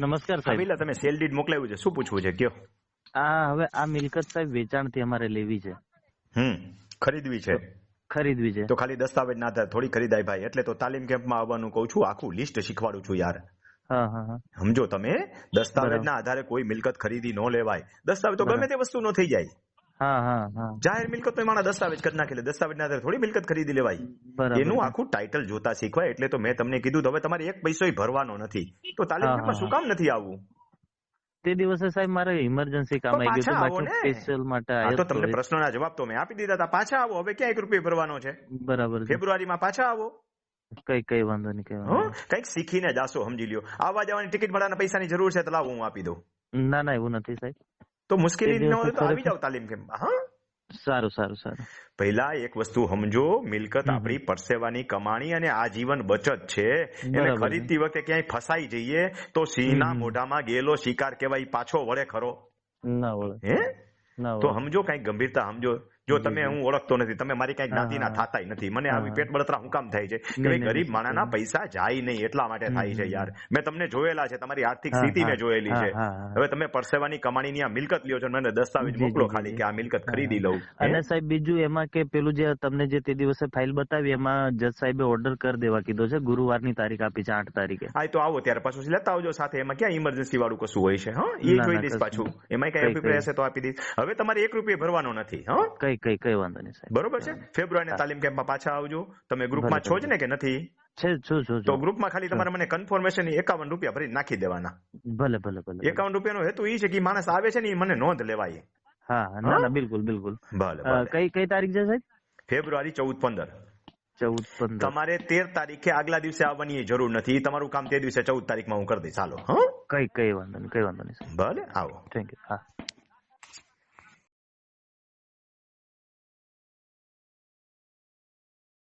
નમસ્કાર સાહેબ. કપિલા તમે સેલ ડીડ મોકલાવ્યું છે. શું પૂછવું છે? કયો? આ હવે આ મિલકત સાહેબ વેચાણથી અમારે લેવી છે. હમ ખરીદવી છે. ખરીદવી છે. તો ખાલી દસ્તાવેજ ના થાય થોડી ખરીદાય ભાઈ. એટલે તો તાલીમ કેમ્પમાં આવવાનું કહું છું આખું લિસ્ટ શીખવાડું છું યાર. સમજો તમે દસ્તાવેજના આધારે કોઈ મિલકત ખરીદી ન લેવાય. દસ્તાવેજ તો ગમે તે વસ્તુ નો થઈ જાય. જાહેર મિલકત તો માણા દસ્તાવેજ કરી નાખે દસ્તાવેજ ના થોડી મિલકત ખરીદી લેવાય. એનું આખું ટાઇટલ જોતા શીખવાય એટલે તો મેં તમને કીધું હવે તમારે એક પૈસો ભરવાનો નથી. તો તાલીમ શું કામ નથી આવવું? તે દિવસે સાહેબ મારે ઇમરજન્સી કામ તો આવી ગયું પાછા ને. સ્પેશિયલ માટે આવ્યો તો તમને. પ્રશ્નોના જવાબ તો મેં આપી દીધા હતા. પાછા આવો હવે ક્યાં એક રૂપિયો ભરવાનો છે? બરાબર ફેબ્રુઆરીમાં પાછા આવો. કઈ કઈ વાંધો નહીં કઈ હં? શીખીને જાશો સમજી લ્યો. આવવા જવાની ટિકિટ ભાડાના પૈસાની જરૂર છે તો લાવો હું આપી દઉં. ના ના એવું નથી સાહેબ. તો મુશ્કેલી ન હોય તો આવી જાવ તાલીમ કેમ્પમાં હા? સારું સારું સારું. પહેલા એક વસ્તુ સમજો મિલકત આપણી પરસેવાની કમાણી અને આજીવન બચત છે. એને ખરીદતી વખતે ક્યાંય ફસાઈ જઈએ તો સિંહના. મોઢામાં ગયેલો શિકાર કહેવાય પાછો વળે ખરો. ના વળે. હે? તો સમજો કઈ ગંભીરતા સમજો. જો તમે હું ઓળખતો નથી તમે મારી કઈ જ્ઞાતિના. થાતાય નથી. મને આવી પેટ બળતરા હું કામ થાય છે કે ભાઈ ગરીબ માણાના પૈસા જાય નહીં એટલા માટે થાય છે યાર. મેં તમને જોયેલા છે તમારી આર્થિક સ્થિતિ મેં જોયેલી છે. હવે તમે પરસેવાની કમાણીની આ મિલકત લ્યો છો મને દસ્તાવેજ મોકલો ખાલી કે આ મિલકત ખરીદી લઉં. અને સાહેબ બીજું એમાં કે પેલું જે તમને જે તે દિવસે ફાઇલ બતાવી એમાં જજ સાહેબે ઓર્ડર કરી દેવા કીધો છે ગુરુવારની તારીખ આપી છે આઠ તારીખે. હા તો આવો ત્યારે પાછું લેતા આવજો સાથે. એમાં ક્યાં ઇમરજન્સી વાળું કશું હોય છે હા? એ જોઈ દઈશ પાછું. એમાં કઈ કઈ, અભિપ્રાય હશે તો આપી દઈશ. હવે તમારે એક રૂપિયા ભરવાનો નથી હા? કઈ કઈ કઈ વાંધો નહીં સાહેબ. બરોબર છે? ફેબ્રુઆરી તાલીમ કેમ્પમાં પાછા આવજો. તમે ગ્રુપમાં છો જ ને કે નથી? છે છું છું તો ગ્રુપમાં ખાલી તમારે મને કન્ફર્મેશન એકાવન રૂપિયા ભરી નાખી દેવાના. ભલે ભલે ભલે એકાવન રૂપિયાનો હેતુ એ છે કે માણસ આવે છે ને એ મને નોંધ લેવાય. હા ના ના બિલકુલ બિલકુલ. ભલે કઈ કઈ તારીખ છે સાહેબ? ફેબ્રુઆરી ચૌદ પંદર. ચૌદ પંદર. તમારે તેર તારીખે આગલા દિવસે આવવાની જરૂર નથી. તમારું કામ તે દિવસે ચૌદ તારીખમાં હું કરી દઈશ. ચાલો હા? કઈ કઈ વાંધો નહીં કઈ વાંધો નહીં ભલે આવો. થેન્ક યુ હા.